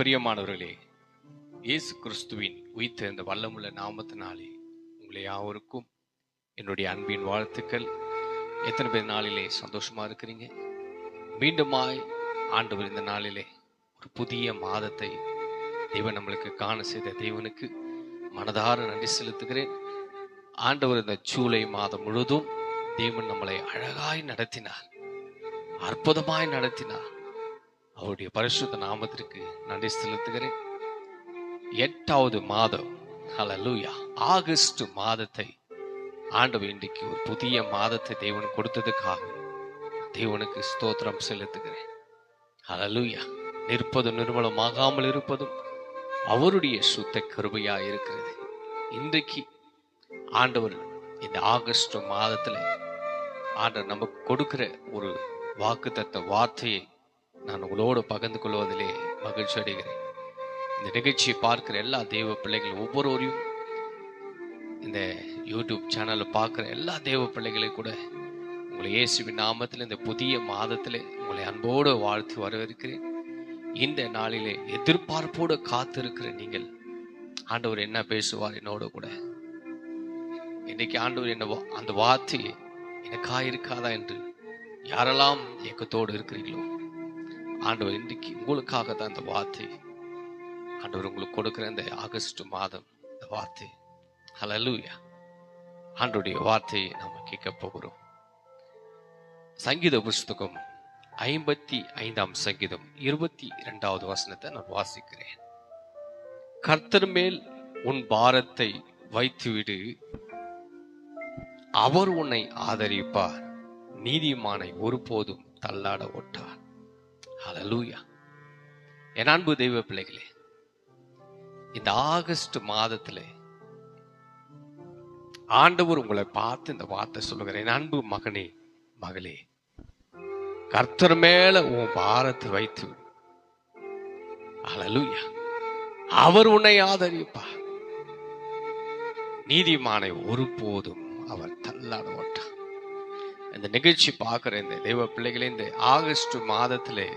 பிரியமானவர்களே இயேசு கிறிஸ்துவின் உயிர்த்தெழுந்த வல்லமுள்ள நாமத்தினாலே உங்களை யாவருக்கும் என்னுடைய அன்பின் வாழ்த்துக்கள். எத்தனை பேர் நாளிலே சந்தோஷமா இருக்கிறீங்க? மீண்டுமாய் ஆண்டவர் இந்த நாளிலே ஒரு புதிய மாதத்தை தெய்வன் நம்மளுக்கு காண செய்த தெய்வனுக்கு மனதார நன்றி செலுத்துகிறேன். ஆண்டவர் இந்த ஜூலை மாதம் முழுதும் தேவன் நம்மளை அழகாய் நடத்தினார் அற்புதமாய் நடத்தினார். அவருடைய பரிசுத்த நாமத்திற்கு நன்றி செலுத்துகிறேன். எட்டாவது மாதம் ஹலலூயா ஆகஸ்ட் மாதத்தை ஆண்டவர் இன்றைக்கு ஒரு புதிய மாதத்தை தேவன் கொடுத்ததுக்காக தேவனுக்கு ஸ்தோத்திரம் செலுத்துகிறேன். ஹலலூயா நிற்பதும் நிர்மலமாகாமல் இருப்பதும் அவருடைய சுத்த கருமையா இருக்கிறது. இன்றைக்கு ஆண்டவர் இந்த ஆகஸ்ட் மாதத்துல ஆண்டவர் நமக்கு கொடுக்கிற ஒரு வாக்குத்தத்த வார்த்தையை நான் உங்களோடு பகிர்ந்து கொள்வதிலே மகிழ்ச்சி அடைகிறேன். இந்த நிகழ்ச்சியை பார்க்கிற எல்லா தெய்வ பிள்ளைகளும் ஒவ்வொருவரையும் இந்த யூடியூப் சேனலில் பார்க்குற எல்லா தெய்வ பிள்ளைகளையும் கூட உங்களை இயேசுவின் நாமத்தில் இந்த புதிய மாதத்தில் உங்களை அன்போடு வாழ்த்து வரவேற்கிறேன். இந்த நாளிலே எதிர்பார்ப்போடு காத்திருக்கிற நீங்கள் ஆண்டவர் என்ன பேசுவார் என்னோட கூட? இன்னைக்கு ஆண்டவர் என்ன வா- அந்த வார்த்தை எனக்கா இருக்காதா என்று யாரெல்லாம் இயக்கத்தோடு இருக்கிறீங்களோ ஆண்டவர் இன்றைக்கு உங்களுக்காக தான் இந்த வார்த்தை. ஆண்டவர் உங்களுக்கு கொடுக்குற இந்த ஆகஸ்ட் மாதம் இந்த வார்த்தை. ஹலலூயா ஆண்டுடைய வார்த்தையை நாம் கேட்க போகிறோம். சங்கீத புஸ்தகம் ஐம்பத்தி ஐந்தாம் சங்கீதம் இருபத்தி இரண்டாவது வசனத்தை நான் வாசிக்கிறேன். கர்த்தர் மேல் உன் பாரத்தை வைத்துவிடு. அவர் உன்னை ஆதரிப்பார். நீதிமானை ஒருபோதும் தள்ளாட ஒட்டார் ஹalleluya என் அன்பு தெய்வ பிள்ளைகளே இந்த ஆகஸ்ட் மாதத்தில் ஆண்டவர் உங்களை பார்த்து இந்த வார்த்தை சொல்லுகிறேன் என் அன்பு மகனே மகளே கர்த்தர் மேல உன் பாரத்தை வைத்து விடு. அவர் உன்னை ஆதரிப்பார் நீதிமானை ஒருபோதும் அவர் தள்ளாட மாட்டார் இந்த நிகழ்ச்சி பார்க்குற இந்த தெய்வ பிள்ளைகளே இந்த ஆகஸ்ட் மாதத்திலே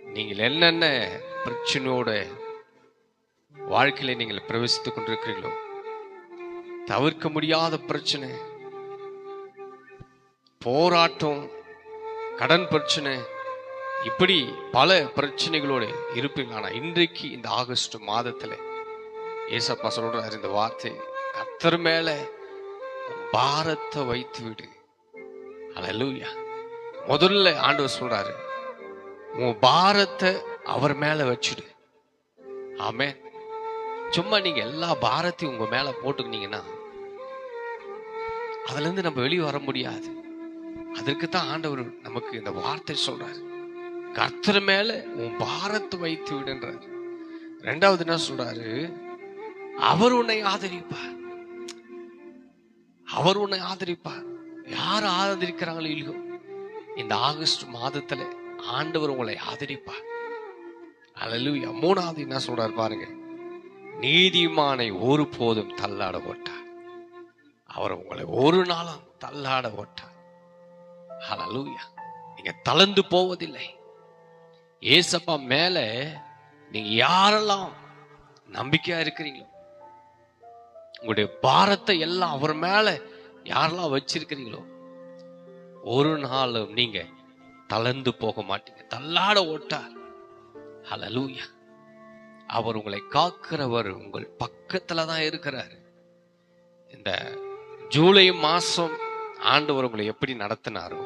நீங்கள் என்னென்ன பிரச்சனையோட வாழ்க்கையில நீங்கள் பிரவேசித்துக் கொண்டிருக்கிறீர்களோ தவிர்க்க முடியாத பிரச்சனை போராட்டம் கடன் பிரச்சனை இப்படி பல பிரச்சனைகளோடு இருப்பீங்க. ஆனா இன்றைக்கு இந்த ஆகஸ்ட் மாதத்துல ஏசப்பா சொல்றாரு இந்த வார்த்தை கத்தர் மேல பாரத்தை வைத்து விடு அல்லேலூயா முதல்ல ஆண்டவர் சொல்றாரு உன் பாரத்தை அவர் மேல வச்சுடு. ஆமே சும்மா நீங்க எல்லா பாரத்தையும் உங்க மேல போட்டுக்கினீங்கன்னா அதுல இருந்து நம்ம வெளியே வர முடியாது. அதற்கு தான் ஆண்டவர் நமக்கு இந்த வார்த்தை சொல்றாரு. கர்த்தர் மேல உன் பாரத்தை வைத்து விடுன்றார். ரெண்டாவது என்ன சொல்றாரு? அவர் உன்னை ஆதரிப்பார். அவர் உன்னை ஆதரிப்பார். யார் ஆதரிக்கிறாங்களோ இல்லையோ இந்த ஆகஸ்ட் மாதத்துல ஆண்டவர் உங்களை ஆதரிப்பார். அல்லேலூயா மூணாவது என்ன சொல்றாரு பாருங்க. நீதிமானை ஒரு போதும் தள்ளாட ஓட்டார் அவர் உங்களை ஒரு நாளும் தள்ளாட ஓட்டார் அல்லேலூயா நீங்க தளர்ந்து போவதில்லை. ஏசப்பா மேல நீங்க யாரெல்லாம் நம்பிக்கையா இருக்கிறீங்களோ உங்களுடைய பாரத்தை எல்லாம் அவர் மேல யாரெல்லாம் வச்சிருக்கிறீங்களோ ஒரு நாளும் நீங்க தளர்ந்து போக மாட்டீங்க. தள்ளாட ஓட்டார். அலலூயா அவர் உங்களை காக்கிறவர் உங்கள் பக்கத்துல தான் இருக்கிறார். இந்த ஜூலை மாசம் ஆண்டவர் உங்களை எப்படி நடத்தினாரோ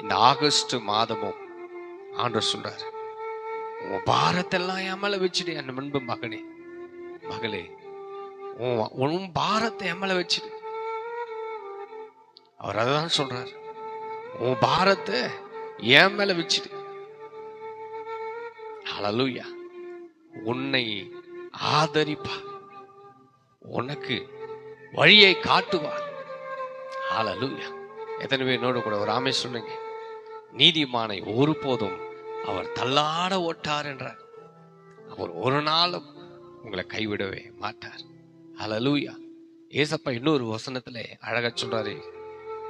இந்த ஆகஸ்ட் மாதமும் ஆண்டவர் சொல்றாரு உன் பாரத்தெல்லாம் என் மேல வச்சுடு என் முன்பு மகனே. மகளே உன் உன் பாரத்தை என் மேல வச்சுடு. அவர் அதான் சொல்றாரு உன் பாரத்தை என் மேல வச்சுட்டு ஹalleluya உன்னை ஆதரிப்பா. உனக்கு வழியை காட்டுவார் ஹalleluya எத்தனை பேர் என்னோட கூட ஒரு ஆமை சொன்னீங்க நீதிமானை ஒருபோதும் அவர் தள்ளாட ஓட்டார் என்றார். அவர் ஒரு நாளும் உங்களை கைவிடவே மாட்டார். அலலூயா ஏசப்பா இன்னொரு வசனத்துல அழகா சொல்றாரு.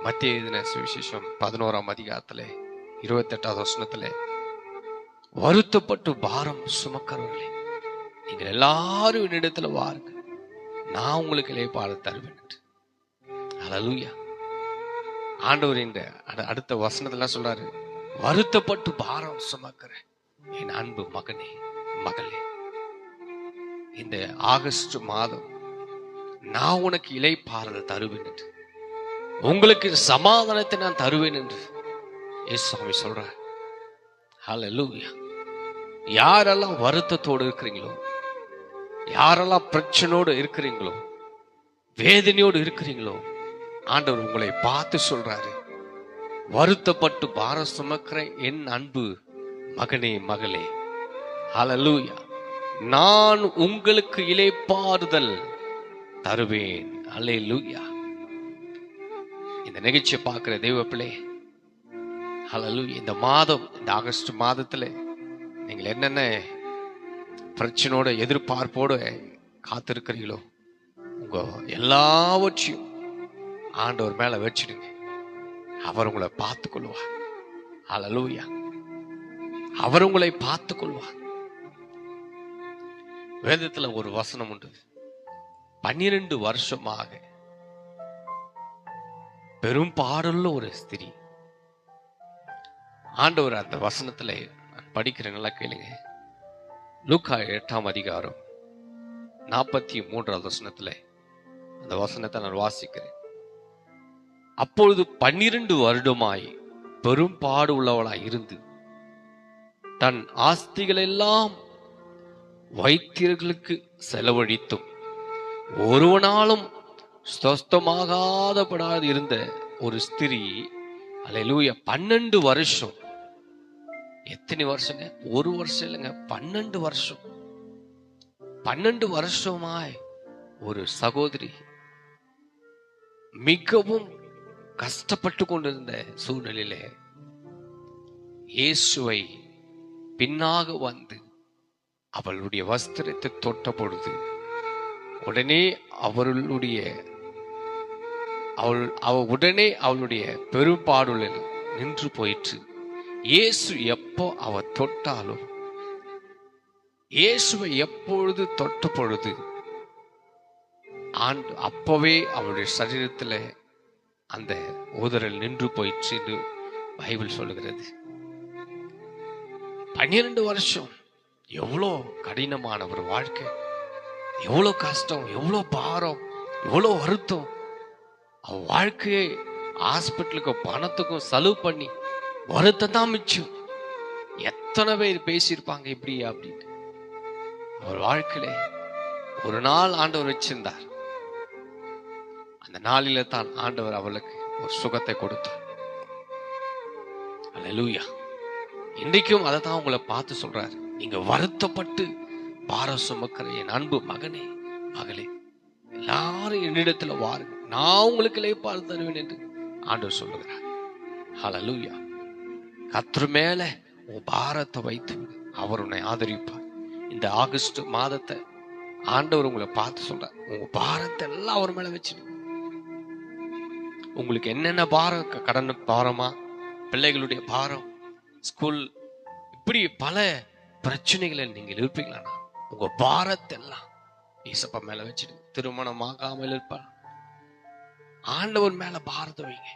மத்திய எழுதின சுவிசேஷம் பதினோராம் அதிகாரத்துல இருபத்தெட்டாவது வசனத்துல வருத்தப்பட்டு பாரம் சுமக்கிறவர்களே நீங்கள் எல்லாரும் என்னிடத்துல வாருங்க. நான் உங்களுக்கு இலைப்பாடு தருவேன் என்று. ஆண்டவர் இந்த அடுத்த வசனத்துல சொல்றாரு வருத்தப்பட்டு பாரம் சுமக்கிற என் அன்பு மகனே மகளே இந்த ஆகஸ்ட் மாதம் நான் உனக்கு இலைப்பாறுதல் தருவேன் என்று. உங்களுக்கு சமாதானத்தை நான் தருவேன் என்று. இயேசு சொல்ற சொல்றார். ஹalleluya யாரெல்லாம் வருத்தத்தோடு இருக்கிறீங்களோ யாரெல்லாம் பிரச்சனையோடு இருக்கிறீங்களோ வேதனையோடு இருக்கிறீங்களோ ஆண்டவர் உங்களை பார்த்து சொல்றாரு. வருத்தப்பட்டு பாரம் சுமக்கிற என் அன்பு மகனே மகளே. ஹalleluya நான் உங்களுக்கு இலைப்பாறுதல் தருவேன். அல்லேலூயா இந்த நிகழ்ச்சியை பார்க்கிற தெய்வப்பிள்ளை பிள்ளை இந்த மாதம் இந்த ஆகஸ்ட் மாதத்துல நீங்கள் என்னென்ன பிரச்சனையோட எதிர்பார்ப்போடு காத்திருக்கிறீங்களோ உங்க எல்லாவற்றையும் ஆண்டவர் மேலே வச்சிடுங்க. அவர் உங்களை பார்த்து கொள்வார் ஹalleluya அவர் உங்களை பார்த்து கொள்வார் வேதத்தில் ஒரு வசனம் உண்டு. பன்னிரண்டு வருஷமாக பெரும் பாடல்ல ஒரு ஸ்திரீ ஆண்டவர் அந்த வசனத்துல படிக்கிற நல்லா கேளுங்க. லூக்கா எட்டாம் அதிகாரம் நாற்பத்தி மூன்றாவது வசனத்துல அந்த வசனத்தை நான் வாசிக்கிறேன். அப்பொழுது பன்னிரண்டு வருடமாய் பெரும் பாடு உள்ளவளாய் இருந்து தன் ஆஸ்திகளெல்லாம் வைத்தியர்களுக்கு செலவழித்தும் ஒருவனாலும் ஸ்வஸ்தமாகாதபடாது இருந்த ஒரு ஸ்திரீ அல்லேலூயா பன்னெண்டு வருஷம் எத்தனை வருஷங்க? ஒரு வருஷம் இல்லைங்க. பன்னெண்டு வருஷம். பன்னெண்டு வருஷமாய் ஒரு சகோதரி மிகவும் கஷ்டப்பட்டு கொண்டிருந்த சூழ்நிலையில இயேசுவை பின்னாக வந்து அவளுடைய வஸ்திரத்தை தொட்ட பொழுது உடனே அவர்களுடைய அவள் அவ உடனே அவளுடைய பெரும்பாடுகளில் நின்று போயிற்று. இயேசு எப்போ அவ தொட்டாலும் இயேசுவை எப்பொழுது தொட்ட பொழுது ஆண்டு அப்பவே அவளுடைய சரீரத்துல அந்த ஊதரல் நின்று போயிடுச்சு என்று பைபிள் சொல்லுகிறது. பன்னிரண்டு வருஷம் எவ்வளோ கடினமான ஒரு வாழ்க்கை எவ்வளோ கஷ்டம் எவ்வளோ பாரம் எவ்வளோ வருத்தம். அவ வாழ்க்கையை ஹாஸ்பிட்டலுக்கு பணத்துக்கும் செலவு பண்ணி வருத்தம் தான் மிச்சம். எத்தனை பேர் பேசியிருப்பாங்க இப்படி அப்படின்னு. அவர் வாழ்க்கையில ஒரு நாள் ஆண்டவர் வச்சிருந்தார். அந்த நாளில தான் ஆண்டவர் அவளுக்கு ஒரு சுகத்தை கொடுத்தார். அல்லேலூயா இன்றைக்கும் அதை தான் உங்களை பார்த்து சொல்றாரு. நீங்க வருத்தப்பட்டு பாரம் சுமக்கிற என் அன்பு மகனே மகளே எல்லாரும் என்னிடத்துல வாருங்க. நான் உங்களுக்கு இளைப்பாறு தருவேன் என்று ஆண்டவர் சொல்லுகிறார். ஹலலூயா கர்த்தர் மேல உன் பாரத்தை வைத்து அவர் உன்னை ஆதரிப்பார். இந்த ஆகஸ்ட் மாதத்தை ஆண்டவர் உங்களை பார்த்து சொல்றார். உங்க பாரத்தை எல்லாம் அவர் மேல வச்சிடு. உங்களுக்கு என்னென்ன பாரம் கடன் பாரமா? பிள்ளைகளுடைய பாரம் ஸ்கூல் இப்படி பல பிரச்சனைகளை நீங்கள் இருப்பீங்களா உங்க பாரத்தை எல்லாம் ஏசப்பா மேல வச்சிடு. திருமணம் ஆகாமல் இருப்பார். ஆண்டவர் மேல பாரத்தை வைங்க.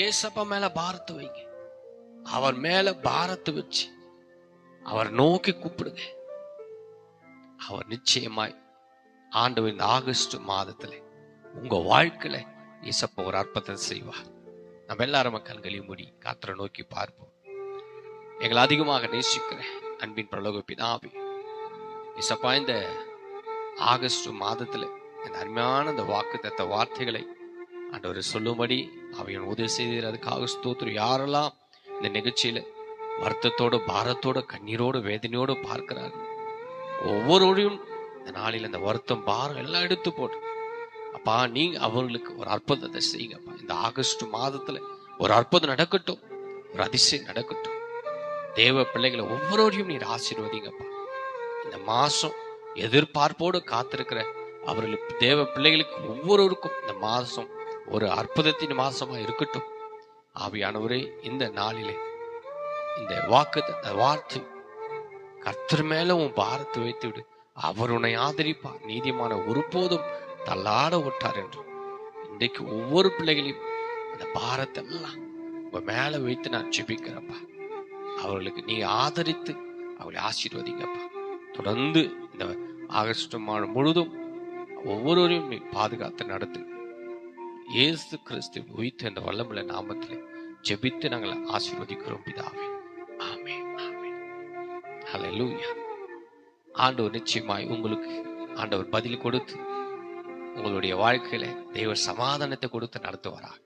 ஏசப்பா மேல பாரத்தை வைங்க. அவர் மேல பாரத்தை வச்சு அவர் நோக்கி கூப்பிடுங்க. அவர் நிச்சயமாய் ஆண்டவர் இந்த ஆகஸ்ட் மாதத்துல உங்க வாழ்க்கையில இசப்ப ஒரு அற்புதத்தை செய்வார். நம்ம எல்லாரும் கண்களையும் மூடி காத்திர நோக்கி பார்ப்போம். எங்களை அதிகமாக நேசிக்கிறேன் அன்பின் பிரலோக பிதாபி இசப்பா இந்த ஆகஸ்ட் மாதத்துல இந்த அருமையான இந்த வாக்கு வார்த்தைகளை ஆண்டவர் சொல்லும்படி அவையன் உதவி செய்து ஸ்தோத்திரம். யாரெல்லாம் இந்த நிகழ்ச்சியில வருத்தத்தோட பாரத்தோட கண்ணீரோட வேதனையோட பார்க்கிறார்கள் ஒவ்வொருவரையும் இந்த நாளில் இந்த வருத்தம் பாரம் எல்லாம் எடுத்து போட்டு அப்பா நீங்க அவர்களுக்கு ஒரு அற்புதத்தை செய்யுங்கப்பா இந்த ஆகஸ்ட் மாதத்துல ஒரு அற்புதம் நடக்கட்டும். ஒரு அதிசயம் நடக்கட்டும். தேவ பிள்ளைகளை ஒவ்வொருவரையும் நீர் ஆசீர்வதிங்கப்பா இந்த மாசம் எதிர்பார்ப்போடு காத்திருக்கிற அவர்களுக்கு தேவ பிள்ளைகளுக்கு ஒவ்வொருவருக்கும் இந்த மாசம் ஒரு அற்புதத்தின் மாசமா இருக்கட்டும். ஆவியானவரே இந்த நாளிலே இந்த வாக்கு வார்த்தை கர்த்தர் மேல உன் பாரத்தை வைத்து விடு அவர் உன்னை ஆதரிப்பார். நீதிமான ஒருபோதும் தள்ளாட விட்டார் என்று. இன்றைக்கு ஒவ்வொரு பிள்ளைகளையும் அந்த பாரத்தை எல்லாம் உங்க மேல வைத்து நான் ஜெபிக்கிறப்பா அவர்களுக்கு நீ ஆதரித்து அவளை ஆசீர்வதிங்கப்பா. தொடர்ந்து இந்த ஆகஸ்ட் மாதம் முழுதும் ஒவ்வொருவரையும் நீ பாதுகாத்து நடத்து. இயேசு கிறிஸ்து உயிர்த்த இந்த வல்லமுள்ள நாமத்திலே ஜெபித்து நாங்கள் ஆசீர்வதிக்கிறோம் பிதாவே. ஆமே ஆமே ஹalleluya ஆண்டவர் நிச்சயமாய் உங்களுக்கு ஆண்டவர் பதில் கொடுத்து உங்களுடைய வாழ்க்கையில தெய்வ சமாதானத்தை கொடுத்து நடத்துவாராக.